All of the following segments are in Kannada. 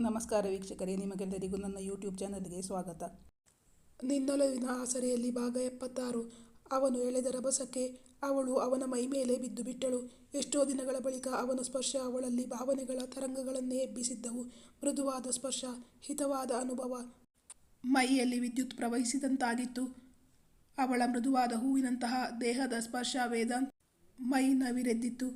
ನಮಸ್ಕಾರ ವೀಕ್ಷಕರೇ, ನಿಮಗೆಲ್ಲರಿಗೂ ನನ್ನ ಯೂಟ್ಯೂಬ್ ಚಾನಲ್ಗೆ ಸ್ವಾಗತ. ನಿನ್ನೊಲವಿನ ಆಸರೆಯಲ್ಲಿ ಭಾಗ ಎಪ್ಪತ್ತಾರು. ಅವನು ಎಳೆದ ರಭಸಕ್ಕೆ ಅವಳು ಅವನ ಮೈಮೇಲೆ ಬಿದ್ದು ಬಿಟ್ಟಳು. ಎಷ್ಟೋ ದಿನಗಳ ಬಳಿಕ ಅವನ ಸ್ಪರ್ಶ ಅವಳಲ್ಲಿ ಭಾವನೆಗಳ ತರಂಗಗಳನ್ನೇ ಎಬ್ಬಿಸಿದ್ದವು. ಮೃದುವಾದ ಸ್ಪರ್ಶ, ಹಿತವಾದ ಅನುಭವ. ಮೈಯಲ್ಲಿ ವಿದ್ಯುತ್ ಪ್ರವಹಿಸಿದಂತಾಗಿತ್ತು. ಅವಳ ಮೃದುವಾದ ಹೂವಿನಂತಹ ದೇಹದ ಸ್ಪರ್ಶ ವೇದಾಂತ್ ಮೈ ನವಿರೆದ್ದಿತ್ತು.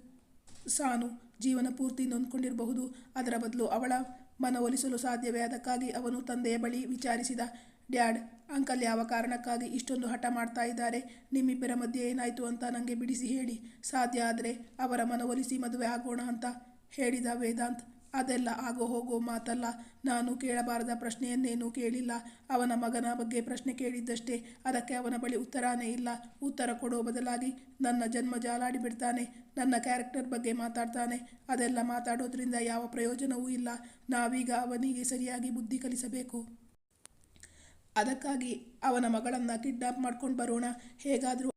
ಸಾನು ಜೀವನ ಪೂರ್ತಿ ನೊಂದ್ಕೊಂಡಿರಬಹುದು. ಅದರ ಬದಲು ಅವಳ ಮನವೊಲಿಸಲು ಸಾಧ್ಯವೇ? ಅದಕ್ಕಾಗಿ ಅವನು ತಂದೆಯ ಬಳಿ ವಿಚಾರಿಸಿದ, ಡ್ಯಾಡ್, ಅಂಕಲ್ ಯಾವ ಕಾರಣಕ್ಕಾಗಿ ಇಷ್ಟೊಂದು ಹಠ ಮಾಡ್ತಾ ಇದ್ದಾರೆ? ನಿಮ್ಮಿಬ್ಬರ ಮಧ್ಯೆ ಏನಾಯಿತು ಅಂತ ನನಗೆ ಬಿಡಿಸಿ ಹೇಳಿ. ಸಾಧ್ಯ ಆದರೆ ಅವರ ಮನವೊಲಿಸಿ ಮದುವೆ ಆಗೋಣ ಅಂತ, ಹೇಳಿದ ವೇದಾಂತ್. ಅದೆಲ್ಲ ಆಗೋ ಹೋಗೋ ಮಾತಲ್ಲ. ನಾನು ಕೇಳಬಾರದ ಪ್ರಶ್ನೆಯನ್ನೇನೂ ಕೇಳಿಲ್ಲ. ಅವನ ಮಗನ ಬಗ್ಗೆ ಪ್ರಶ್ನೆ ಕೇಳಿದ್ದಷ್ಟೇ. ಅದಕ್ಕೆ ಅವನ ಬಳಿ ಉತ್ತರನೇ ಇಲ್ಲ. ಉತ್ತರ ಕೊಡೋ ಬದಲಾಗಿ ನನ್ನ ಜನ್ಮ ಜಾಲಾಡಿ ಬಿಡ್ತಾನೆ. ನನ್ನ ಕ್ಯಾರೆಕ್ಟರ್ ಬಗ್ಗೆ ಮಾತಾಡ್ತಾನೆ. ಅದೆಲ್ಲ ಮಾತಾಡೋದ್ರಿಂದ ಯಾವ ಪ್ರಯೋಜನವೂ ಇಲ್ಲ. ನಾವೀಗ ಅವನಿಗೆ ಸರಿಯಾಗಿ ಬುದ್ಧಿ ಕಲಿಸಬೇಕು. ಅದಕ್ಕಾಗಿ ಅವನ ಮಗಳನ್ನು ಕಿಡ್ನಾಪ್ ಮಾಡ್ಕೊಂಡು ಬರೋಣ. ಹೇಗಾದರೂ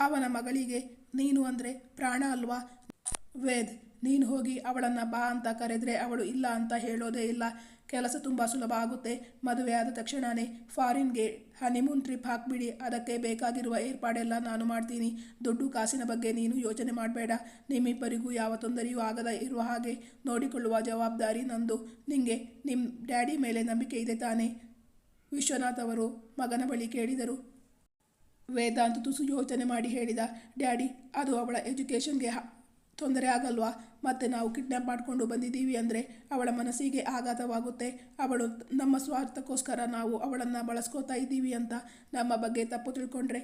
ಅವನ ಮಗಳಿಗೆ ನೀನು ಅಂದರೆ ಪ್ರಾಣ ಅಲ್ವಾ? ವೇದ್ ನೀನು ಹೋಗಿ ಅವಳನ್ನು ಬಾ ಅಂತ ಕರೆದ್ರೆ ಅವಳು ಇಲ್ಲ ಅಂತ ಹೇಳೋದೇ ಇಲ್ಲ. ಕೆಲಸ ತುಂಬ ಸುಲಭ ಆಗುತ್ತೆ. ಮದುವೆ ಆದ ತಕ್ಷಣವೇ ಫಾರಿನ್ಗೆ ಹನಿಮೂನ್ ಟ್ರಿಪ್ ಹಾಕ್ಬಿಡಿ. ಅದಕ್ಕೆ ಬೇಕಾಗಿರುವ ಏರ್ಪಾಡೆಲ್ಲ ನಾನು ಮಾಡ್ತೀನಿ. ದುಡ್ಡು ಕಾಸಿನ ಬಗ್ಗೆ ನೀನು ಯೋಚನೆ ಮಾಡಬೇಡ. ನಿಮ್ಮಿಬ್ಬರಿಗೂ ಯಾವ ತೊಂದರೆಯೂ ಆಗದ ಇರುವ ಹಾಗೆ ನೋಡಿಕೊಳ್ಳುವ ಜವಾಬ್ದಾರಿ ನಂದು. ನಿಂಗೆ ನಿಮ್ಮ ಡ್ಯಾಡಿ ಮೇಲೆ ನಂಬಿಕೆ ಇದೆ ತಾನೇ? ವಿಶ್ವನಾಥ್ ಅವರು ಮಗನ ಬಳಿ ಕೇಳಿದರು. ವೇದಾಂತ ತುಸು ಯೋಚನೆ ಮಾಡಿ ಹೇಳಿದ, ಡ್ಯಾಡಿ, ಅದು ಅವಳ ಎಜುಕೇಷನ್ಗೆ ತೊಂದರೆ ಆಗಲ್ವಾ? ಮತ್ತೆ ನಾವು ಕಿಡ್ನ್ಯಾಪ್ ಮಾಡಿಕೊಂಡು ಬಂದಿದ್ದೀವಿ ಅಂದರೆ ಅವಳ ಮನಸ್ಸಿಗೆ ಆಘಾತವಾಗುತ್ತೆ. ಅವಳು ನಮ್ಮ ಸ್ವಾರ್ಥಕ್ಕೋಸ್ಕರ ನಾವು ಅವಳನ್ನು ಬಳಸ್ಕೋತಾ ಇದ್ದೀವಿ ಅಂತ ನಮ್ಮ ಬಗ್ಗೆ ತಪ್ಪು ತಿಳ್ಕೊಂಡ್ರೆ?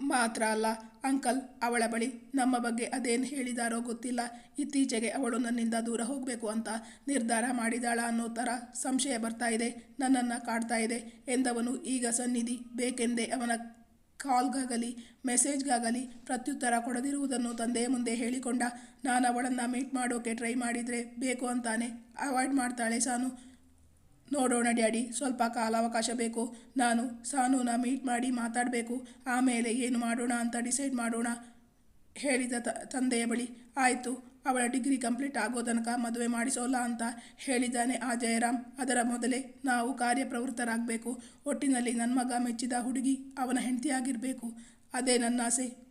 ಮಾತ್ರ ಅಲ್ಲ, ಅಂಕಲ್, ಅವಳ ಬಳಿ ನಮ್ಮ ಬಗ್ಗೆ ಅದೇನು ಹೇಳಿದಾರೋ ಗೊತ್ತಿಲ್ಲ. ಇತ್ತೀಚೆಗೆ ಅವಳು ನನ್ನಿಂದ ದೂರ ಹೋಗಬೇಕು ಅಂತ ನಿರ್ಧಾರ ಮಾಡಿದಾಳ ಅನ್ನೋ ಥರ ಸಂಶಯ ಬರ್ತಾ ಇದೆ, ನನ್ನನ್ನು ಕಾಡ್ತಾ ಇದೆ ಎಂದವನು ಈಗ ಸನ್ನಿಧಿ ಬೇಕೆಂದೇ ಅವನ ಕಾಲ್ಗಾಗಲಿ, ಮೆಸೇಜ್ಗಾಗಲಿ ಪ್ರತ್ಯುತ್ತರ ಕೊಡದಿರುವುದನ್ನು ತಂದೆಯ ಮುಂದೆ ಹೇಳಿಕೊಂಡ, ನಾನು ಅವಳನ್ನು ಮೀಟ್ ಮಾಡೋಕೆ ಟ್ರೈ ಮಾಡಿದರೆ ಬೇಕು ಅಂತಾನೆ. ಅವಾಯ್ಡ್ ಮಾಡ್ತಾಳೆ ಸಾನು. ನೋಡೋಣ ಡ್ಯಾಡಿ, ಸ್ವಲ್ಪ ಕಾಲಾವಕಾಶ ಬೇಕು. ನಾನು ಸಾನುನ ಮೀಟ್ ಮಾಡಿ ಮಾತಾಡಬೇಕು. ಆಮೇಲೆ ಏನು ಮಾಡೋಣ ಅಂತ ಡಿಸೈಡ್ ಮಾಡೋಣ, ಹೇಳಿದ ತಂದೆಯ ಬಳಿ. ಆಯಿತು. ಅವಳ ಡಿಗ್ರಿ ಕಂಪ್ಲೀಟ್ ಆಗೋ ತನಕ ಮದುವೆ ಮಾಡಿಸೋಲ್ಲ ಅಂತ ಹೇಳಿದ್ದಾನೆ ಆ ಜಯರಾಮ್. ಅದರ ಮೊದಲೇ ನಾವು ಕಾರ್ಯಪ್ರವೃತ್ತರಾಗಬೇಕು. ಒಟ್ಟಿನಲ್ಲಿ ನನ್ನ ಮಗ ಮೆಚ್ಚಿದ ಹುಡುಗಿ ಅವನ ಹೆಂಡತಿಯಾಗಿರಬೇಕು. ಅದೇ ನನ್ನ ಆಸೆ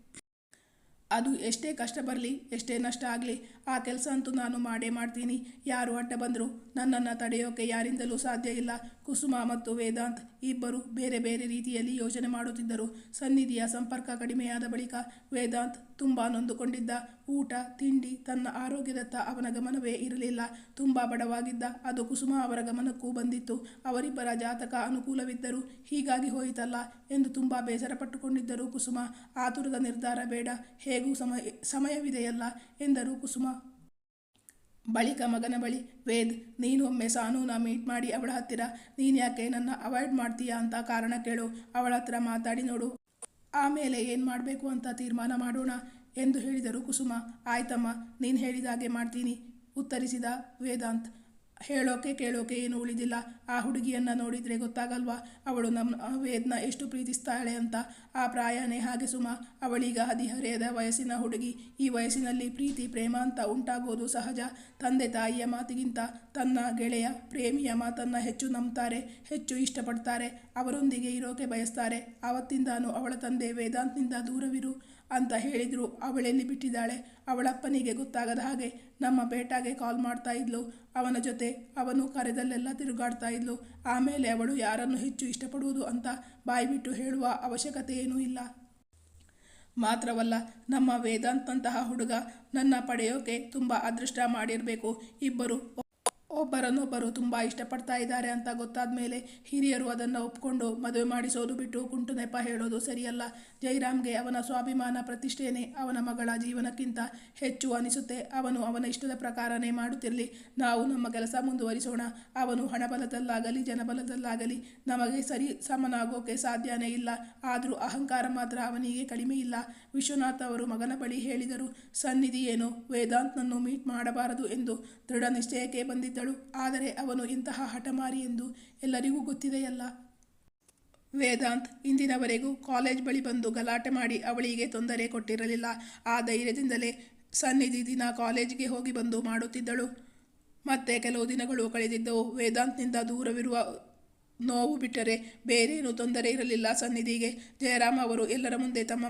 ಅದು ಎಷ್ಟೇ ಕಷ್ಟ ಬರಲಿ, ಎಷ್ಟೇ ನಷ್ಟ ಆಗಲಿ, ಆ ಕೆಲಸ ಅಂತೂ ನಾನು ಮಾಡೇ ಮಾಡ್ತೀನಿ. ಯಾರು ಅಡ್ಡ ಬಂದರೂ ನನ್ನನ್ನು ತಡೆಯೋಕೆ ಯಾರಿಂದಲೂ ಸಾಧ್ಯ ಇಲ್ಲ. ಕುಸುಮ ಮತ್ತು ವೇದಾಂತ್ ಇಬ್ಬರು ಬೇರೆ ಬೇರೆ ರೀತಿಯಲ್ಲಿ ಯೋಚನೆ ಮಾಡುತ್ತಿದ್ದರು. ಸನ್ನಿಧಿಯ ಸಂಪರ್ಕ ಕಡಿಮೆಯಾದ ಬಳಿಕ ವೇದಾಂತ್ ತುಂಬ ನೊಂದುಕೊಂಡಿದ್ದ ಊಟ, ತಿಂಡಿ, ತನ್ನ ಆರೋಗ್ಯದತ್ತ ಅವನ ಗಮನವೇ ಇರಲಿಲ್ಲ. ತುಂಬ ಬಡವಾಗಿದ್ದ ಅದು ಕುಸುಮ ಅವರ ಗಮನಕ್ಕೂ ಬಂದಿತ್ತು. ಅವರಿಬ್ಬರ ಜಾತಕ ಅನುಕೂಲವಿದ್ದರು ಹೀಗಾಗಿ ಹೋಯಿತಲ್ಲ ಎಂದು ತುಂಬ ಬೇಸರಪಟ್ಟುಕೊಂಡಿದ್ದರು ಕುಸುಮ. ಆತುರದ ನಿರ್ಧಾರ ಬೇಡ, ಹೇಗೂ ಸಮಯ, ಸಮಯವಿದೆಯಲ್ಲ ಎಂದರು ಕುಸುಮ. ಬಳಿಕ ಮಗನ ಬಳಿ, ವೇದ್, ನೀನು ಒಮ್ಮೆ ಸಾನೂನ ಮೀಟ್ ಮಾಡಿ ಅವಳ ಹತ್ತಿರ. ನೀನು ಯಾಕೆ ನನ್ನ ಅವಾಯ್ಡ್ ಮಾಡ್ತೀಯಾ ಅಂತ ಕಾರಣ ಕೇಳು. ಅವಳ ಹತ್ರ ಮಾತಾಡಿ ನೋಡು. ಆಮೇಲೆ ಏನು ಮಾಡಬೇಕು ಅಂತ ತೀರ್ಮಾನ ಮಾಡೋಣ ಎಂದು ಹೇಳಿದರು ಕುಸುಮ. ಆಯ್ತಮ್ಮ, ನೀನು ಹೇಳಿದಾಗೆ ಮಾಡ್ತೀನಿ ಉತ್ತರಿಸಿದ ವೇದಾಂತ್. ಹೇಳೋಕೆ ಕೇಳೋಕೆ ಏನು ಉಳಿದಿಲ್ಲ. ಆ ಹುಡುಗಿಯನ್ನು ನೋಡಿದರೆ ಗೊತ್ತಾಗಲ್ವಾ? ಅವಳು ನಮ್ಮ ವೇದ್ನ ಎಷ್ಟು ಪ್ರೀತಿಸ್ತಾಳೆ ಅಂತ. ಆ ಪ್ರಾಯನೇ ಹಾಗೆ ಸುಮ. ಅವಳೀಗ ಹದಿಹರೆಯದ ವಯಸ್ಸಿನ ಹುಡುಗಿ. ಈ ವಯಸ್ಸಿನಲ್ಲಿ ಪ್ರೀತಿ, ಪ್ರೇಮ ಅಂತ ಉಂಟಾಗೋದು ಸಹಜ. ತಂದೆ ತಾಯಿಯ ಮಾತಿಗಿಂತ ತನ್ನ ಗೆಳೆಯ, ಪ್ರೇಮಿಯ ಮಾತನ್ನು ಹೆಚ್ಚು ನಂಬ್ತಾರೆ, ಹೆಚ್ಚು ಇಷ್ಟಪಡ್ತಾರೆ. ಅವರೊಂದಿಗೆ ಇರೋಕೆ ಬಯಸ್ತಾರೆ. ಆವತ್ತಿಂದಾನು ಅವಳ ತಂದೆ ವೇದಾಂತ್ನಿಂದ ದೂರವಿರು. ಅಂತ ಹೇಳಿದ್ರು. ಅವಳೆಲ್ಲಿ ಬಿಟ್ಟಿದ್ದಾಳೆ ಅವಳಪ್ಪನಿಗೆ ಗೊತ್ತಾಗದ ಹಾಗೆ ನಮ್ಮ ಬೇಟಾಗೆ ಕಾಲ್ ಮಾಡ್ತಾ ಇದ್ಲು. ಅವನ ಜೊತೆ ಅವನು ಕರೆದಲ್ಲೆಲ್ಲ ತಿರುಗಾಡ್ತಾ ಇದ್ಲು. ಆಮೇಲೆ ಅವಳು ಯಾರನ್ನು ಹೆಚ್ಚು ಇಷ್ಟಪಡುವುದು ಅಂತ ಬಾಯ್ಬಿಟ್ಟು ಹೇಳುವ ಅವಶ್ಯಕತೆ ಏನೂ ಇಲ್ಲ. ಮಾತ್ರವಲ್ಲ, ನಮ್ಮ ವೇದಾಂತಂತಹ ಹುಡುಗ ನನ್ನ ಪಡೆಯೋಕೆ ತುಂಬ ಅದೃಷ್ಟ ಮಾಡಿರಬೇಕು. ಇಬ್ಬರು ಒಬ್ಬರನ್ನೊಬ್ಬರು ತುಂಬ ಇಷ್ಟಪಡ್ತಾ ಇದ್ದಾರೆ ಅಂತ ಗೊತ್ತಾದ ಮೇಲೆ ಹಿರಿಯರು ಅದನ್ನು ಒಪ್ಕೊಂಡು ಮದುವೆ ಮಾಡಿಸೋದು ಬಿಟ್ಟು ಕುಂಟು ನೆಪ ಹೇಳೋದು ಸರಿಯಲ್ಲ. ಜೈರಾಮ್ಗೆ ಅವನ ಸ್ವಾಭಿಮಾನ ಪ್ರತಿಷ್ಠೆಯೇ ಅವನ ಮಗಳ ಜೀವನಕ್ಕಿಂತ ಹೆಚ್ಚು ಅನಿಸುತ್ತೆ. ಅವನು ಅವನ ಇಷ್ಟದ ಪ್ರಕಾರನೇ ಮಾಡುತ್ತಿರಲಿ. ನಾವು ನಮ್ಮ ಕೆಲಸ ಮುಂದುವರಿಸೋಣ. ಅವನು ಹಣಬಲದಲ್ಲಾಗಲಿ, ಜನಬಲದಲ್ಲಾಗಲಿ ನಮಗೆ ಸರಿ ಸಮನಾಗೋಕೆ ಸಾಧ್ಯನೇ ಇಲ್ಲ. ಆದರೂ ಅಹಂಕಾರ ಮಾತ್ರ ಅವನಿಗೆ ಕಡಿಮೆ ಇಲ್ಲ. ವಿಶ್ವನಾಥ್ ಅವರು ಮಗನ ಬಳಿ ಹೇಳಿದರು, ಸನ್ನಿಧಿ ಏನು ವೇದಾಂತ್ನನ್ನು ಮೀಟ್ ಮಾಡಬಾರದು ಎಂದು ದೃಢ ನಿಶ್ಚಯಕ್ಕೆ ಬಂದಿದ್ದಳು. ಆದರೆ ಅವನು ಇಂತಹ ಹಠಮಾರಿ ಎಂದು ಎಲ್ಲರಿಗೂ ಗೊತ್ತಿದೆಯಲ್ಲ? ವೇದಾಂತ್, ಇಂದಿನವರೆಗೂ ಕಾಲೇಜ್ ಬಳಿ ಬಂದು ಗಲಾಟೆ ಮಾಡಿ ಅವಳಿಗೆ ತೊಂದರೆ ಕೊಟ್ಟಿರಲಿಲ್ಲ. ಆ ಧೈರ್ಯದಿಂದಲೇ ಸನ್ನಿಧಿ ದಿನ ಕಾಲೇಜಿಗೆ ಹೋಗಿ ಬಂದು ಮಾಡುತ್ತಿದ್ದಳು. ಮತ್ತೆ ಕೆಲವು ದಿನಗಳು ಕಳೆದಿದ್ದವು. ವೇದಾಂತ್ನಿಂದ ದೂರವಿರುವ ನೋವು ಬಿಟ್ಟರೆ ಬೇರೇನೂ ತೊಂದರೆ ಇರಲಿಲ್ಲ. ಸನ್ನಿಧಿಗೆ ಜಯರಾಮ್ ಅವರು ಎಲ್ಲರ ಮುಂದೆ ತಮ್ಮ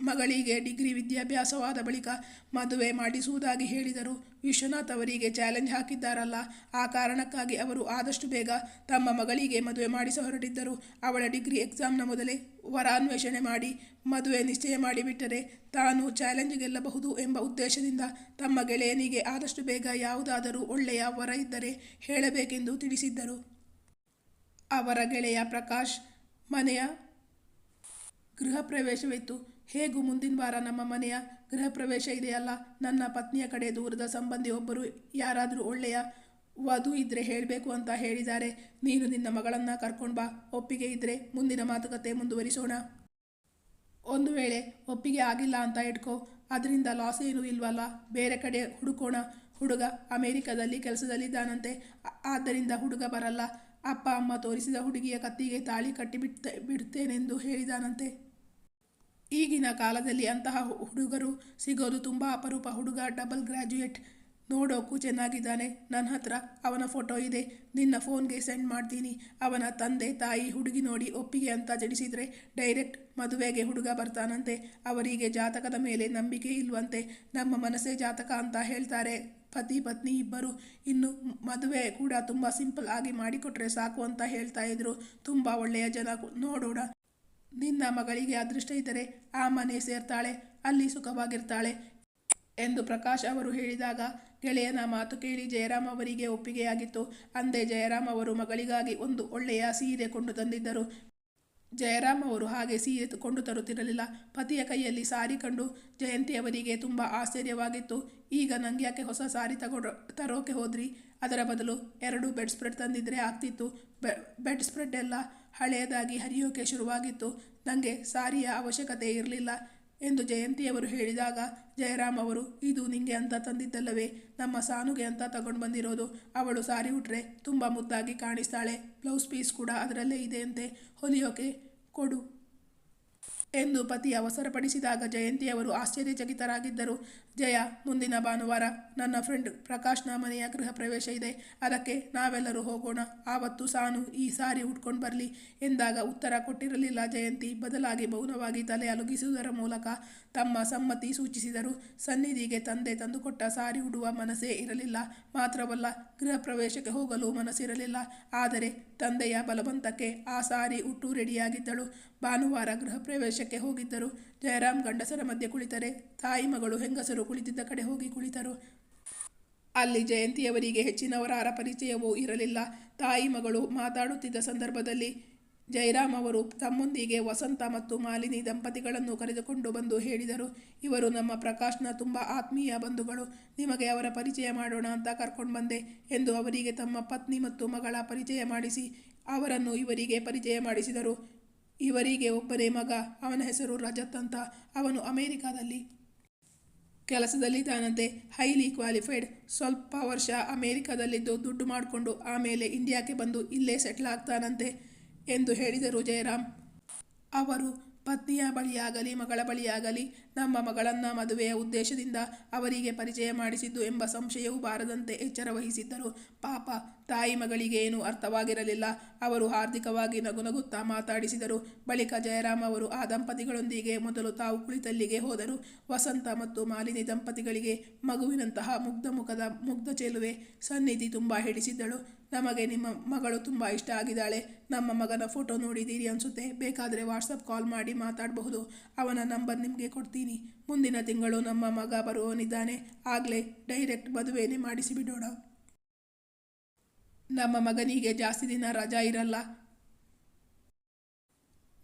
ಮಗಳಿಗೆ ಡಿಗ್ರಿ ವಿದ್ಯಾಭ್ಯಾಸವಾದ ಬಳಿಕ ಮದುವೆ ಮಾಡಿಸುವುದಾಗಿ ಹೇಳಿದರು. ವಿಶ್ವನಾಥ್ ಅವರಿಗೆ ಚಾಲೆಂಜ್ ಹಾಕಿದ್ದಾರಲ್ಲ, ಆ ಕಾರಣಕ್ಕಾಗಿ ಅವರು ಆದಷ್ಟು ಬೇಗ ತಮ್ಮ ಮಗಳಿಗೆ ಮದುವೆ ಮಾಡಿಸ ಹೊರಟಿದ್ದರು. ಅವಳ ಡಿಗ್ರಿ ಎಕ್ಸಾಮ್ನ ಮೊದಲೇ ವರಾನ್ವೇಷಣೆ ಮಾಡಿ ಮದುವೆ ನಿಶ್ಚಯ ಮಾಡಿಬಿಟ್ಟರೆ ತಾನು ಚಾಲೆಂಜ್ ಗೆಲ್ಲಬಹುದು ಎಂಬ ಉದ್ದೇಶದಿಂದ ತಮ್ಮ ಗೆಳೆಯನಿಗೆ ಆದಷ್ಟು ಬೇಗ ಯಾವುದಾದರೂ ಒಳ್ಳೆಯ ವರ ಇದ್ದರೆ ಹೇಳಬೇಕೆಂದು ತಿಳಿಸಿದ್ದರು. ಅವರ ಗೆಳೆಯ ಪ್ರಕಾಶ್ ಮನೆಯ ಗೃಹ ಪ್ರವೇಶವಿತ್ತು. ಹೇಗೂ ಮುಂದಿನ ವಾರ ನಮ್ಮ ಮನೆಯ ಗೃಹ ಪ್ರವೇಶ ಇದೆಯಲ್ಲ? ನನ್ನ ಪತ್ನಿಯ ಕಡೆ ದೂರದ ಸಂಬಂಧಿ ಒಬ್ಬರು ಯಾರಾದರೂ ಒಳ್ಳೆಯ ವಧು ಇದ್ದರೆ ಹೇಳಬೇಕು ಅಂತ ಹೇಳಿದ್ದಾರೆ. ನೀನು ನಿನ್ನ ಮಗಳನ್ನು ಕರ್ಕೊಂಡು ಬಾ. ಒಪ್ಪಿಗೆ ಇದ್ದರೆ ಮುಂದಿನ ಮಾತುಕತೆ ಮುಂದುವರಿಸೋಣ. ಒಂದು ವೇಳೆ ಒಪ್ಪಿಗೆ ಆಗಿಲ್ಲ ಅಂತ ಇಟ್ಕೋ ಅದರಿಂದ ಲಾಸ್ ಏನೂ ಇಲ್ವಲ್ಲ? ಬೇರೆ ಕಡೆ ಹುಡುಕೋಣ. ಹುಡುಗ ಅಮೇರಿಕದಲ್ಲಿ ಕೆಲಸದಲ್ಲಿದ್ದಾನಂತೆ. ಆದ್ದರಿಂದ ಹುಡುಗ ಬರಲ್ಲ. ಅಪ್ಪ, ಅಮ್ಮ ತೋರಿಸಿದ ಹುಡುಗಿಯ ಕತ್ತಿಗೆ ತಾಳಿ ಕಟ್ಟಿ ಬಿಡ್ತೆ, ಬಿಡ್ತೇನೆಂದು ಹೇಳಿದಾನಂತೆ. ಈಗಿನ ಕಾಲದಲ್ಲಿ ಅಂತಹ ಹುಡುಗರು ಸಿಗೋದು ತುಂಬ ಅಪರೂಪ. ಹುಡುಗ ಡಬಲ್ ಗ್ರ್ಯಾಜುಯೇಟ್ ನೋಡೋಕ್ಕೂ ಚೆನ್ನಾಗಿದ್ದಾನೆ ನನ್ನ ಹತ್ರ ಅವನ ಫೋಟೋ ಇದೆ. ನಿನ್ನ ಫೋನ್ಗೆ ಸೆಂಡ್ ಮಾಡ್ತೀನಿ. ಅವನ ತಂದೆ, ತಾಯಿ ಹುಡುಗಿ ನೋಡಿ ಒಪ್ಪಿಗೆ ಅಂತ ಜನಿಸಿದರೆ ಡೈರೆಕ್ಟ್ ಮದುವೆಗೆ ಹುಡುಗ ಬರ್ತಾನಂತೆ. ಅವರಿಗೆ ಜಾತಕದ ಮೇಲೆ ನಂಬಿಕೆ ಇಲ್ವಂತೆ. ನಮ್ಮ ಮನಸ್ಸೇ ಜಾತಕ ಅಂತ ಹೇಳ್ತಾರೆ. ಪತಿ, ಪತ್ನಿ ಇಬ್ಬರು ಇನ್ನು ಮದುವೆ ಕೂಡ ತುಂಬ ಸಿಂಪಲ್ ಆಗಿ ಮಾಡಿಕೊಟ್ರೆ ಸಾಕು ಅಂತ ಹೇಳ್ತಾ ಇದ್ರು. ತುಂಬ ಒಳ್ಳೆಯ ಜನ ನೋಡೋಣ. ನಿನ್ನ ಮಗಳಿಗೆ ಅದೃಷ್ಟ ಇದ್ದರೆ ಆ ಮನೆ ಸೇರ್ತಾಳೆ, ಅಲ್ಲಿ ಸುಖವಾಗಿರ್ತಾಳೆ ಎಂದು ಪ್ರಕಾಶ್ ಅವರು ಹೇಳಿದಾಗ, ಗೆಳೆಯನ ಮಾತು ಕೇಳಿ ಜಯರಾಮ್ ಅವರಿಗೆ ಒಪ್ಪಿಗೆಯಾಗಿತ್ತು. ಅಂದೇ ಜಯರಾಮ್ ಅವರು ಮಗಳಿಗಾಗಿ ಒಂದು ಒಳ್ಳೆಯ ಸೀರೆ ಕೊಂಡು ತಂದಿದ್ದರು. ಜಯರಾಮ್ ಅವರು ಹಾಗೆ ಸೀರೆ ಕೊಂಡು ತರುತ್ತಿರಲಿಲ್ಲ. ಪತಿಯ ಕೈಯಲ್ಲಿ ಸಾರಿ ಕಂಡು ಜಯಂತಿ ಅವರಿಗೆ ತುಂಬ ಆಶ್ಚರ್ಯವಾಗಿತ್ತು. ಈಗ ನಂಗೆ ಯಾಕೆ ಹೊಸ ಸಾರಿ ತಗೊಂಡು, ತರೋಕೆ ಹೋದ್ರಿ? ಅದರ ಬದಲು ಎರಡು ಬೆಡ್ ಸ್ಪ್ರೆಡ್ ತಂದಿದ್ದರೆ ಆಗ್ತಿತ್ತು. ಬೆಡ್ ಸ್ಪ್ರೆಡ್ ಎಲ್ಲ ಹಳೆಯದಾಗಿ ಹರಿಯೋಕೆ ಶುರುವಾಗಿತ್ತು. ನನಗೆ ಸಾರಿಯ ಅವಶ್ಯಕತೆ ಇರಲಿಲ್ಲ. ಎಂದು ಜಯಂತಿಯವರು ಹೇಳಿದಾಗ, ಜಯರಾಮ್ ಅವರು, ಇದು ನಿಂಗೆ ಅಂತ ತಂದಿದ್ದಲ್ಲವೇ? ನಮ್ಮ ಸಾನುಗೆ ಅಂತ ತಗೊಂಡು ಬಂದಿರೋದು? ಅವಳು ಸಾರಿ ಉಟ್ರೆ ತುಂಬ ಮುದ್ದಾಗಿ ಕಾಣಿಸ್ತಾಳೆ. ಬ್ಲೌಸ್ ಪೀಸ್ ಕೂಡ ಅದರಲ್ಲೇ ಇದೆಯಂತೆ ಹೊಲಿಯೋಕೆ ಕೊಡು. ಎಂದು ಪತಿ ಅವಸರಪಡಿಸಿದಾಗ ಜಯಂತಿಯವರು ಆಶ್ಚರ್ಯಚಕಿತರಾಗಿದ್ದರು. ಜಯ, ಮುಂದಿನ ಭಾನುವಾರ ನನ್ನ ಫ್ರೆಂಡ್ ಪ್ರಕಾಶ್ನ ಮನೆಯ ಗೃಹ ಪ್ರವೇಶ ಇದೆ. ಅದಕ್ಕೆ ನಾವೆಲ್ಲರೂ ಹೋಗೋಣ. ಆವತ್ತು ಸಾನು ಈ ಸಾರಿ ಉಟ್ಕೊಂಡು ಬರಲಿ ಎಂದಾಗ ಉತ್ತರ ಕೊಟ್ಟಿರಲಿಲ್ಲ. ಜಯಂತಿ ಬದಲಾಗಿ ಮೌನವಾಗಿ ತಲೆ ಅಲುಗಿಸುವುದರ ಮೂಲಕ ತಮ್ಮ ಸಮ್ಮತಿ ಸೂಚಿಸಿದರು. ಸನ್ನಿಧಿಗೆ ತಂದೆ ತಂದುಕೊಟ್ಟ ಸಾರಿ ಉಡುವ ಮನಸ್ಸೇ ಇರಲಿಲ್ಲ. ಮಾತ್ರವಲ್ಲ, ಗೃಹ ಪ್ರವೇಶಕ್ಕೆ ಹೋಗಲು ಮನಸ್ಸಿರಲಿಲ್ಲ. ಆದರೆ, ತಂದೆಯ ಬಲವಂತಕ್ಕೆ ಆ ಸಾರಿ ಉಟ್ಟು ರೆಡಿಯಾಗಿದ್ದಳು. ಭಾನುವಾರ ಗೃಹ ಪ್ರವೇಶಕ್ಕೆ ಹೋಗಿದ್ದರು. ಜಯರಾಮ್ ಗಂಡಸರ ಮಧ್ಯೆ ಕುಳಿತರೆ. ತಾಯಿ ಮಗಳು ಹೆಂಗಸರು ಕುಳಿತಿದ್ದ ಕಡೆ ಹೋಗಿ ಕುಳಿತರು. ಅಲ್ಲಿ ಜಯಂತಿಯವರಿಗೆ ಹೆಚ್ಚಿನವರಾರ ಪರಿಚಯವೂ ಇರಲಿಲ್ಲ. ತಾಯಿ ಮಗಳು ಮಾತಾಡುತ್ತಿದ್ದ ಸಂದರ್ಭದಲ್ಲಿ ಜಯರಾಮ್ ಅವರು ತಮ್ಮೊಂದಿಗೆ ವಸಂತ ಮತ್ತು ಮಾಲಿನಿ ದಂಪತಿಗಳನ್ನು ಕರೆದುಕೊಂಡು ಬಂದು ಹೇಳಿದರು. ಇವರು ನಮ್ಮ ಪ್ರಕಾಶ್ನ ತುಂಬ ಆತ್ಮೀಯ ಬಂಧುಗಳು. ನಿಮಗೆ ಅವರ ಪರಿಚಯ ಮಾಡೋಣ ಅಂತ ಕರ್ಕೊಂಡು ಬಂದೆ ಎಂದು ಅವರಿಗೆ ತಮ್ಮ ಪತ್ನಿ ಮತ್ತು ಮಗಳ ಪರಿಚಯ ಮಾಡಿಸಿ ಅವರನ್ನು ಇವರಿಗೆ ಪರಿಚಯ ಮಾಡಿಸಿದರು. ಇವರಿಗೆ ಒಬ್ಬನೇ ಮಗ, ಅವನ ಹೆಸರು ರಜತ್ ಅಂತ. ಅವನು ಅಮೇರಿಕಾದಲ್ಲಿ ಕೆಲಸದಲ್ಲಿದ್ದಾನಂತೆ ಹೈಲಿ ಕ್ವಾಲಿಫೈಡ್. ಸ್ವಲ್ಪ ವರ್ಷ ಅಮೇರಿಕಾದಲ್ಲಿದ್ದು ದುಡ್ಡು ಮಾಡಿಕೊಂಡು ಆಮೇಲೆ ಇಂಡಿಯಾಕ್ಕೆ ಬಂದು ಇಲ್ಲೇ ಸೆಟ್ಲ್ ಆಗ್ತಾನಂತೆ ಎಂದು ಹೇಳಿದರು ಜಯರಾಮ್. ಅವರು ಪತ್ನಿಯ ಬಳಿಯಾಗಲಿ, ಮಗಳ ಬಳಿಯಾಗಲಿ ನಮ್ಮ ಮಗಳನ್ನು ಮದುವೆಯ ಉದ್ದೇಶದಿಂದ ಅವರಿಗೆ ಪರಿಚಯ ಮಾಡಿಸಿದ್ದು ಎಂಬ ಸಂಶಯವೂ ಬಾರದಂತೆ ಎಚ್ಚರ ವಹಿಸಿದ್ದರು. ಪಾಪ, ತಾಯಿ ಮಗಳಿಗೆ ಏನೂ ಅರ್ಥವಾಗಿರಲಿಲ್ಲ. ಅವರು ಹಾರ್ದಿಕವಾಗಿ ನಗುನಗುತ್ತಾ ಮಾತಾಡಿಸಿದರು. ಬಳಿಕ ಜಯರಾಮ್ ಅವರು ಆ ದಂಪತಿಗಳೊಂದಿಗೆ ಮೊದಲು ತಾವು ಕುಳಿತಲ್ಲಿಗೆ ಹೋದರು. ವಸಂತ ಮತ್ತು ಮಾಲಿನಿ ದಂಪತಿಗಳಿಗೆ ಮಗುವಿನಂತಹ ಮುಗ್ಧ ಮುಖದ ಮುಗ್ಧ ಚೆಲುವೆ ಸನ್ನಿಧಿ ತುಂಬ ಹಿಡಿಸಿದ್ದಳು ನಮಗೆ ನಿಮ್ಮ ಮಗಳು ತುಂಬ ಇಷ್ಟ ಆಗಿದ್ದಾಳೆ. ನಮ್ಮ ಮಗನ ಫೋಟೋ ನೋಡಿದ್ದೀರಿ ಅನಿಸುತ್ತೆ. ಬೇಕಾದರೆ ವಾಟ್ಸಪ್ ಕಾಲ್ ಮಾಡಿ ಮಾತಾಡಬಹುದು. ಅವನ ನಂಬರ್ ನಿಮಗೆ ಕೊಡ್ತೀನಿ. ಮುಂದಿನ ತಿಂಗಳು ನಮ್ಮ ಮಗ ಬರುವವನಿದ್ದಾನೆ ಆಗಲೇ ಡೈರೆಕ್ಟ್ ಮದುವೆನೇ ಮಾಡಿಸಿಬಿಡೋಣ. ನಮ್ಮ ಮಗನಿಗೆ ಜಾಸ್ತಿ ದಿನ ರಜಾ ಇರಲ್ಲ.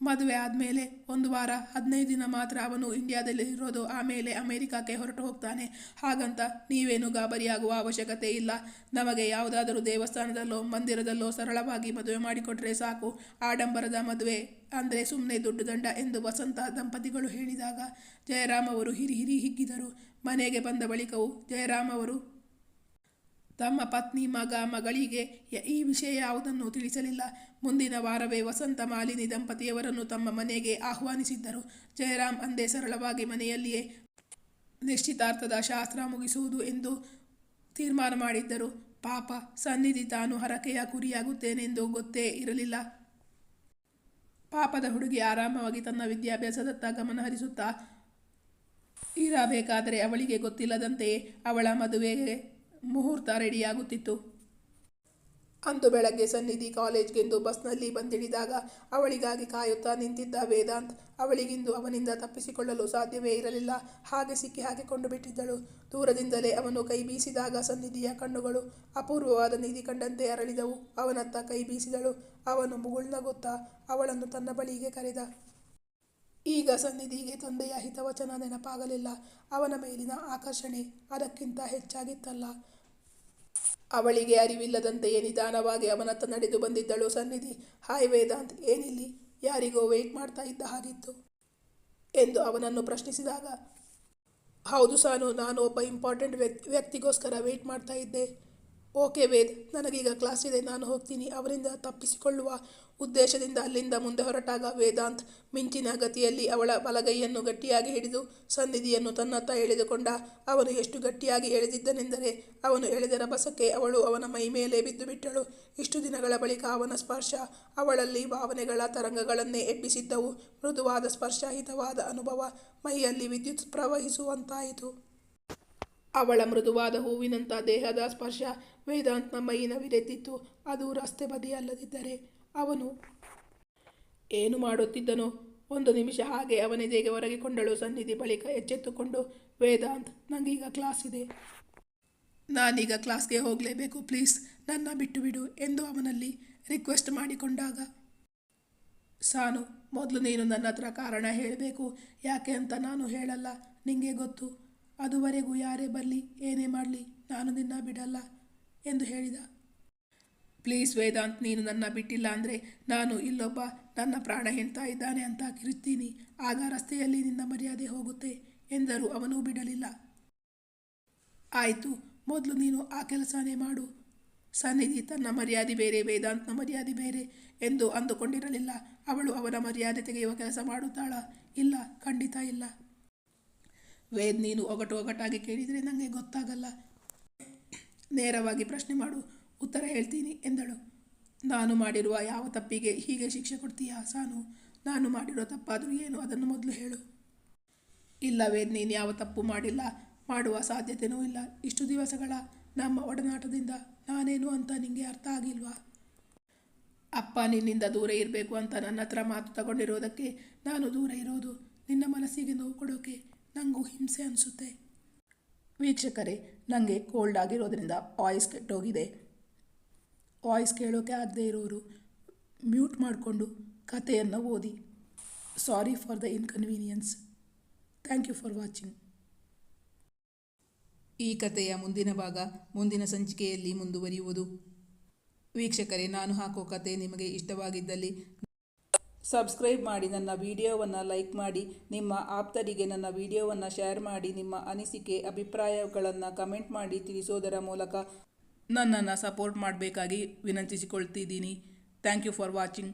ಮದುವೆ ಆದಮೇಲೆ ಒಂದು ವಾರ, ಹದಿನೈದು ದಿನ ಮಾತ್ರ ಅವನು ಇಂಡಿಯಾದಲ್ಲಿ ಇರೋದು, ಆಮೇಲೆ ಅಮೇರಿಕಾಕ್ಕೆ ಹೊರಟು ಹೋಗ್ತಾನೆ. ಹಾಗಂತ ನೀವೇನು ಗಾಬರಿಯಾಗುವ ಅವಶ್ಯಕತೆ ಇಲ್ಲ. ನಮಗೆ ಯಾವುದಾದರೂ ದೇವಸ್ಥಾನದಲ್ಲೋ, ಮಂದಿರದಲ್ಲೋ ಸರಳವಾಗಿ ಮದುವೆ ಮಾಡಿಕೊಟ್ರೆ ಸಾಕು. ಆಡಂಬರದ ಮದುವೆ ಅಂದರೆ ಸುಮ್ಮನೆ ದುಡ್ಡು ದಂಡ ಎಂದು ವಸಂತ ದಂಪತಿಗಳು ಹೇಳಿದಾಗ, ಜಯರಾಮ್ ಅವರು ಹಿರಿ ಹಿರಿ ಹಿಗ್ಗಿದರು. ಮನೆಗೆ ಬಂದ ಬಳಿಕವೂ ಜಯರಾಮ್ ಅವರು ತಮ್ಮ ಪತ್ನಿ, ಮಗ, ಮಗಳಿಗೆ ಈ ವಿಷಯ ಯಾವುದನ್ನು ತಿಳಿಸಲಿಲ್ಲ. ಮುಂದಿನ ವಾರವೇ ವಸಂತ ಮಾಲಿನಿ ದಂಪತಿಯವರನ್ನು ತಮ್ಮ ಮನೆಗೆ ಆಹ್ವಾನಿಸಿದ್ದರು. ಜಯರಾಮ್ ಅಂದೇ ಸರಳವಾಗಿ ಮನೆಯಲ್ಲಿಯೇ ನಿಶ್ಚಿತಾರ್ಥದ ಶಾಸ್ತ್ರ ಮುಗಿಸುವುದು ಎಂದು ತೀರ್ಮಾನ ಮಾಡಿದ್ದರು. ಪಾಪ, ಸನ್ನಿಧಿ ತಾನು ಹರಕೆಯ ಗುರಿಯಾಗುತ್ತೇನೆಂದು ಗೊತ್ತೇ ಇರಲಿಲ್ಲ. ಪಾಪದ ಹುಡುಗಿ ಆರಾಮವಾಗಿ ತನ್ನ ವಿದ್ಯಾಭ್ಯಾಸದತ್ತ ಗಮನಹರಿಸುತ್ತಾ ಇರಬೇಕಾದರೆ ಅವಳಿಗೆ ಗೊತ್ತಿಲ್ಲದಂತೆಯೇ ಅವಳ ಮದುವೆಗೆ ಮುಹೂರ್ತ ರೆಡಿಯಾಗುತ್ತಿತ್ತು. ಅಂದು ಬೆಳಗ್ಗೆ ಸನ್ನಿಧಿ ಕಾಲೇಜ್ಗೆಂದು ಬಸ್ನಲ್ಲಿ ಬಂದಿಳಿದಾಗ ಅವಳಿಗಾಗಿ ಕಾಯುತ್ತಾ ನಿಂತಿದ್ದ ವೇದಾಂತ್ ಅವಳಿಗಿಂದು ಅವನಿಂದ ತಪ್ಪಿಸಿಕೊಳ್ಳಲು ಸಾಧ್ಯವೇ ಇರಲಿಲ್ಲ. ಹಾಗೆ ಸಿಕ್ಕಿ ಹಾಕಿಕೊಂಡು ಬಿಟ್ಟಿದ್ದಳು. ದೂರದಿಂದಲೇ ಅವನು ಕೈ ಬೀಸಿದಾಗ ಸನ್ನಿಧಿಯ ಕಣ್ಣುಗಳು ಅಪೂರ್ವವಾದ ನಿಧಿ ಕಂಡಂತೆ ಅರಳಿದವು. ಅವನತ್ತ ಕೈ ಬೀಸಿದಳು. ಅವನು ಮುಗುಳ್ನಗುತ್ತಾ ಅವಳನ್ನು ತನ್ನ ಬಳಿಗೆ ಕರೆದ ಈಗ ಸನ್ನಿಧಿಗೆ ತಂದೆಯ ಹಿತವಚನ ನೆನಪಾಗಲಿಲ್ಲ. ಅವನ ಮೇಲಿನ ಆಕರ್ಷಣೆ ಅದಕ್ಕಿಂತ ಹೆಚ್ಚಾಗಿತ್ತಲ್ಲ. ಅವಳಿಗೆ ಅರಿವಿಲ್ಲದಂತೆಯೇ ನಿಧಾನವಾಗಿ ಅವನತ್ತ ನಡೆದು ಬಂದಿದ್ದಳು ಸನ್ನಿಧಿ. ಹಾಯ್ ವೇದಾಂತ್, ಏನಿಲ್ಲಿ? ಯಾರಿಗೋ ವೆಯ್ಟ್ ಮಾಡ್ತಾ ಇದ್ದ ಹಾಗಿತ್ತು ಎಂದು ಅವನನ್ನು ಪ್ರಶ್ನಿಸಿದಾಗ, ಹೌದು ಸಾನು ನಾನು ಒಬ್ಬ ಇಂಪಾರ್ಟೆಂಟ್ ವ್ಯಕ್ತಿ ವ್ಯಕ್ತಿಗೋಸ್ಕರ ವೆಯ್ಟ್ ಮಾಡ್ತಾ ಇದ್ದೆ. ಓಕೆ ವೇದ್ ನನಗೀಗ ಕ್ಲಾಸ್ ಇದೆ, ನಾನು ಹೋಗ್ತೀನಿ. ಅವರಿಂದ ತಪ್ಪಿಸಿಕೊಳ್ಳುವ ಉದ್ದೇಶದಿಂದ ಅಲ್ಲಿಂದ ಮುಂದೆ ಹೊರಟಾಗ ವೇದಾಂತ್ ಮಿಂಚಿನ ಗತಿಯಲ್ಲಿ ಅವಳ ಬಲಗೈಯನ್ನು ಗಟ್ಟಿಯಾಗಿ ಹಿಡಿದು ಸನ್ನಿಧಿಯನ್ನು ತನ್ನತ್ತ ಎಳೆದುಕೊಂಡ, ಅವನು ಎಷ್ಟು ಗಟ್ಟಿಯಾಗಿ ಎಳೆದಿದ್ದನೆಂದರೆ ಅವನು ಎಳೆದ ರಭಸಕ್ಕೆ ಅವಳು ಅವನ ಮೈ ಮೇಲೆ ಬಿದ್ದು ಬಿಟ್ಟಳು. ಇಷ್ಟು ದಿನಗಳ ಬಳಿಕ ಅವನ ಸ್ಪರ್ಶ ಅವಳಲ್ಲಿ ಭಾವನೆಗಳ ತರಂಗಗಳನ್ನೇ ಎಬ್ಬಿಸಿದ್ದವು. ಮೃದುವಾದ ಸ್ಪರ್ಶ ಹಿತವಾದ ಅನುಭವ ಮೈಯಲ್ಲಿ ವಿದ್ಯುತ್ ಪ್ರವಹಿಸುವಂತಾಯಿತು. ಅವಳ ಮೃದುವಾದ ಹೂವಿನಂಥ ದೇಹದ ಸ್ಪರ್ಶ ವೇದಾಂತ್ನ ಮೈಯಿನ ವಿರೆತಿತ್ತು. ಅದು ರಸ್ತೆ ಬದಿಯಲ್ಲದಿದ್ದರೆ ಅವನು ಏನು ಮಾಡುತ್ತಿದ್ದನೋ ಒಂದು ನಿಮಿಷ ಹಾಗೆ ಅವನಿದೆಗೆ ಹೊರಗೆ ಕೊಂಡಳು. ಸನ್ನಿಧಿ ಬಳಿಕ ಎಚ್ಚೆತ್ತುಕೊಂಡು, ವೇದಾಂತ್ ನನಗೀಗ ಕ್ಲಾಸ್ ಇದೆ. ನಾನೀಗ ಕ್ಲಾಸ್ಗೆ ಹೋಗಲೇಬೇಕು, ಪ್ಲೀಸ್. ನನ್ನ ಬಿಟ್ಟು ಬಿಡು ಎಂದು ಅವನಲ್ಲಿ ರಿಕ್ವೆಸ್ಟ್ ಮಾಡಿಕೊಂಡಾಗ, ಸಾನು, ಮೊದಲು ನೀನು ನನ್ನ ಹತ್ರ ಕಾರಣ ಹೇಳಬೇಕು. ಯಾಕೆ ಅಂತ ನಾನು ಹೇಳಲ್ಲ. ನಿಮಗೆ ಗೊತ್ತು. ಅದುವರೆಗೂ ಯಾರೇ ಬರಲಿ, ಏನೇ ಮಾಡಲಿ, ನಾನು ನಿನ್ನ ಬಿಡಲ್ಲ ಎಂದು ಹೇಳಿದ. ಪ್ಲೀಸ್ ವೇದಾಂತ್, ನೀನು ನನ್ನ ಬಿಟ್ಟಿಲ್ಲ ಅಂದರೆ ನಾನು ಇಲ್ಲೊಬ್ಬ ನನ್ನ ಪ್ರಾಣ ಹೆಣ್ತಾ ಇದ್ದಾನೆ ಅಂತ ಕಿರುತ್ತೀನಿ. ಆಗ ರಸ್ತೆಯಲ್ಲಿ ನಿನ್ನ ಮರ್ಯಾದೆ ಹೋಗುತ್ತೆ ಎಂದರೂ. ಅವನೂ ಬಿಡಲಿಲ್ಲ. ಆಯಿತು, ಮೊದಲು ನೀನು ಆ ಕೆಲಸನೇ ಮಾಡು. ಸನ್ನಿಧಿ, ತನ್ನ ಮರ್ಯಾದೆ ಬೇರೆ, ವೇದಾಂತನ ಮರ್ಯಾದೆ ಬೇರೆ ಎಂದು ಅಂದುಕೊಂಡಿರಲಿಲ್ಲ. ಅವಳು ಅವನ ಮರ್ಯಾದೆ ತೆಗೆಯುವ ಕೆಲಸ ಮಾಡುತ್ತಾಳ? ಇಲ್ಲ, ಖಂಡಿತ ಇಲ್ಲ. ವೇದ್ ನೀನು ಒಗಟು ಒಗಟಾಗಿ ಕೇಳಿದರೆ ನನಗೆ ಗೊತ್ತಾಗಲ್ಲ. ನೇರವಾಗಿ ಪ್ರಶ್ನೆ ಮಾಡು, ಉತ್ತರ ಹೇಳ್ತೀನಿ ಎಂದಳು. ನಾನು ಮಾಡಿರುವ ಯಾವ ತಪ್ಪಿಗೆ ಹೀಗೆ ಶಿಕ್ಷೆ ಕೊಡ್ತೀಯಾ ಸಾನು? ನಾನು ಮಾಡಿರೋ ತಪ್ಪಾದರೂ ಏನು? ಅದನ್ನು ಮೊದಲು ಹೇಳು. ಇಲ್ಲ ವೇದ್, ನೀನು ಯಾವ ತಪ್ಪು ಮಾಡಿಲ್ಲ. ಮಾಡುವ ಸಾಧ್ಯತೆಯೂ ಇಲ್ಲ. ಇಷ್ಟು ದಿವಸಗಳ ನಮ್ಮ ಒಡನಾಟದಿಂದ ನಾನೇನು ಅಂತ ನಿಮಗೆ ಅರ್ಥ ಆಗಿಲ್ವಾ? ಅಪ್ಪ, ನಿನ್ನಿಂದ ದೂರ ಇರಬೇಕು ಅಂತ ನನ್ನ ಹತ್ರ ಮಾತು ತಗೊಂಡಿರೋದಕ್ಕೆ ನಾನು ದೂರ ಇರೋದು. ನಿನ್ನ ಮನಸ್ಸಿಗೆ ನೋವು ಕೊಡೋಕೆ ನನಗೂ ಹಿಂಸೆ ಅನಿಸುತ್ತೆ. ವೀಕ್ಷಕರೇ ನನಗೆ ಕೋಲ್ಡ್ ಆಗಿರೋದ್ರಿಂದ ವಾಯ್ಸ್ ಕೆಟ್ಟೋಗಿದೆ. ವಾಯ್ಸ್ ಕೇಳೋಕೆ ಆಗದೆ ಇರೋರು ಮ್ಯೂಟ್ ಮಾಡಿಕೊಂಡು ಕಥೆಯನ್ನು ಓದಿ. Sorry for the inconvenience thank you for watching ಈ ಕಥೆಯ ಮುಂದಿನ ಭಾಗ ಮುಂದಿನ ಸಂಚಿಕೆಯಲ್ಲಿ ಮುಂದುವರಿಯುವುದು. ವೀಕ್ಷಕರೇ, ನಾನು ಹಾಕೋ ಕತೆ ನಿಮಗೆ ಇಷ್ಟವಾಗಿದ್ದಲ್ಲಿ ಸಬ್ಸ್ಕ್ರೈಬ್ ಮಾಡಿ, ನನ್ನ ವಿಡಿಯೋವನ್ನು ಲೈಕ್ ಮಾಡಿ, ನಿಮ್ಮ ಆಪ್ತರಿಗೆ ನನ್ನ ವಿಡಿಯೋವನ್ನು ಶೇರ್ ಮಾಡಿ, ನಿಮ್ಮ ಅನಿಸಿಕೆ, ಅಭಿಪ್ರಾಯಗಳನ್ನು ಕಮೆಂಟ್ ಮಾಡಿ ತಿಳಿಸೋದರ ಮೂಲಕ ನನ್ನನ್ನು ಸಪೋರ್ಟ್ ಮಾಡಬೇಕಾಗಿ ವಿನಂತಿಸಿಕೊಳ್ತಿದ್ದೀನಿ. Thank you for watching